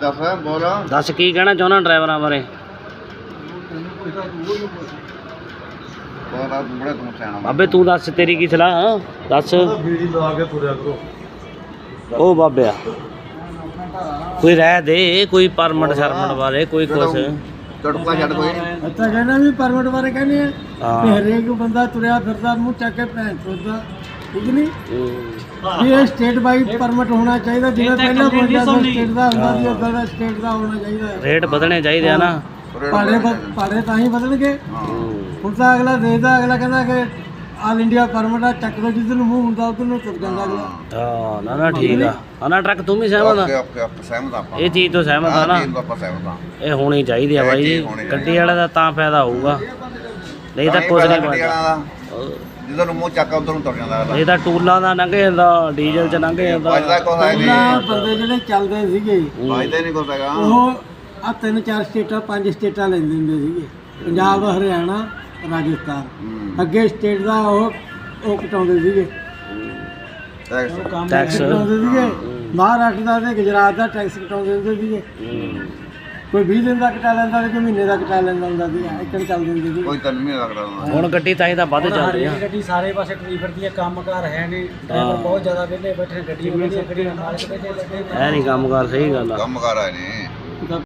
ਦੱਸ ਬੋਲ। ਦੱਸ ਕੀ ਕਹਿਣਾ ਚਾਹੁੰਦਾ ਡਰਾਈਵਰਾਂ ਬਾਰੇ? ਬੜਾ। ਬਾਬੇ ਤੂੰ ਦੱਸ ਤੇਰੀ ਕੀ ਸਲਾਹ ਦੱਸ। ਬੀੜੀ ਲਾ ਕੇ ਤੁਰਿਆ ਕਰੋ। ਉਹ ਬਾਬਿਆ ਕੋਈ ਰਹਿ ਦੇ ਕੋਈ ਪਰਮਿਟ ਸ਼ਰਮਟ ਬਾਰੇ ਕੋਈ ਕੁਛ। ਤੜਕਾ ਛੱਡ ਕੋਈ। ਅੱਛਾ ਕਹਿੰਦਾ ਵੀ ਪਰਮਿਟ ਬਾਰੇ ਕਹਿੰਦੇ ਆ ਹਰੇਕ ਬੰਦਾ ਤੁਰਿਆ ਫਿਰਦਾ ਮੂੰਹ ਚੱਕ ਕੇ ਭੈਣ ਚੋਦਾ ਠੀਕ ਨਹੀਂ। ਇਹ ਸਟੇਟ ਵਾਈਜ਼ ਪਰਮਿਟ ਹੋਣਾ ਚਾਹੀਦਾ ਜਿਵੇਂ ਪਹਿਲਾਂ ਸੀ ਸਟੇਟ ਦਾ ਹੁੰਦਾ ਸੀ ਉਦਾਂ ਦਾ ਸਟੇਟ ਦਾ ਹੋਣਾ ਚਾਹੀਦਾ ਹੈ। ਰੇਟ ਵਧਣੇ ਚਾਹੀਦੇ ਆ ਨਾ। ਬ- ਭਾੜੇ ਤਾਂ ਹੀ ਬਦਲਣਗੇ ਹਾਂ। ਹੁਣ ਤਾਂ ਅਗਲਾ ਦੇਖਦਾ ਅਗਲਾ ਕਹਿੰਦਾ ਕਿ ਆਲ ਇੰਡੀਆ ਪਰਮਿਟ ਆ ਚੱਕ ਲੋ ਜਿੱਦ ਨੂੰ ਮੂੰਹ ਹੁੰਦਾ ਉਧਰ ਨੂੰ ਤੁਰ ਜਾਂਦਾ ਅਗਲਾ। ਹਾਂ ਨਾ ਨਾ ਠੀਕ ਆ। ਹਾਂ ਨਾ ਟਰੱਕ ਤੂੰ ਵੀ ਸਹਿਮਤ ਆ। ਓਕੇ ਆਪਾਂ ਸਹਿਮਤ ਆਪਾਂ। ਇਹ ਚੀਜ਼ ਤੋਂ ਸਹਿਮਤ ਆ ਨਾ। ਇਹ ਹੋਣੀ ਚਾਹੀਦੀ ਆ ਬਾਈ ਗੱਡੀ ਵਾਲੇ ਦਾ ਤਾਂ ਫਾਇਦਾ ਹੋਊਗਾ। ਨਹੀਂ ਤਾਂ ਕੁਝ ਨਹੀਂ ਬਣਦਾ। ਜਿੱਦਾਂ ਨੂੰ ਮੂੰਹ ਚੱਕਾ ਉਧਰ ਨੂੰ ਤੁਰ ਜਾਂਦਾ ਅਗਲਾ। ਇਹ ਤਾਂ ਟੂਲਾਂ ਦਾ ਲੰਘ ਜਾਂਦਾ ਡੀਜ਼ਲ ਚ ਲੰਘ ਜਾਂਦਾ। ਵੱਜਦਾ ਕੁਛ ਹੈ ਪਹਿਲਾਂ ਨਹੀਂ। ਬੰਦੇ ਜਿਹੜੇ ਚੱਲਦੇ ਸੀਗੇ ਵੱਜਦਾ ਹੀ ਨਹੀਂ ਕੁਛ ਹੈਗਾ। ਉਹ ਆ ਤਿੰਨ ਚਾਰ ਸਟੇਟਾਂ ਪੰਜ ਸਟੇਟਾਂ ਲੈਂਦੇ ਹੁੰਦੇ ਸੀਗੇ। ਪੰਜਾਬ ਹਰਿਆਣਾ ਰਾਜਸਥਾਨ। ਅੱਗੇ ਸਟੇਟ ਦਾ ਉਹ ਉਹ ਕਟਾਉਂਦੇ ਸੀਗੇ। ਟੈਕਸ ਟੈਕਸ ਕਟਾਉਂਦੇ ਸੀਗੇ। ਮਹਾਰਾਸ਼ਟਰ ਦਾ ਤੇ ਗੁਜਰਾਤ ਦਾ ਟੈਕਸ ਕਟਾਉਂਦੇ ਹੁੰਦੇ ਸੀਗੇ। ਕੋਈ 20 ਦਿਨ ਦਾ ਕਟਾ ਲੈਂਦਾ ਤੇ ਕੋਈ ਮਹੀਨੇ ਦਾ ਕਟਾ ਲੈਂਦਾ ਹੁੰਦਾ ਸੀਗਾ ਇੱਕਣ ਚੱਲਦੇ ਹੁੰਦੇ ਸੀ ਕੋਈ ਤੈਨੂੰ ਨਹੀਂ ਲੱਗਦਾ ਹੁੰਦਾ ਹੁਣ ਗੱਡੀ ਤਾਂ ਹੀ ਤਾਂ ਵੱਧ ਚੱਲਦੀ ਆ। ਗੱਡੀ ਸਾਰੇ ਪਾਸੇ ਟਰੀ ਫਿਰਦੀ ਹੈ ਕੰਮਕਾਰ ਹੈ ਨਹੀਂ ਹਾਂ। ਬਹੁਤ ਜ਼ਿਆਦਾ ਵਿਹਲੇ ਬੈਠੇ ਗੱਡੀ ਵਧੀਆ ਗੱਡੀ ਨਾਲ ਮਾਲਕ ਬੈਠੇ ਐ ਨਹੀਂ ਕੰਮ ਕਰ ਸਹੀ ਗੱਲ ਆ। ਕੰਮ ਕਰ ਆਏ ਨੇ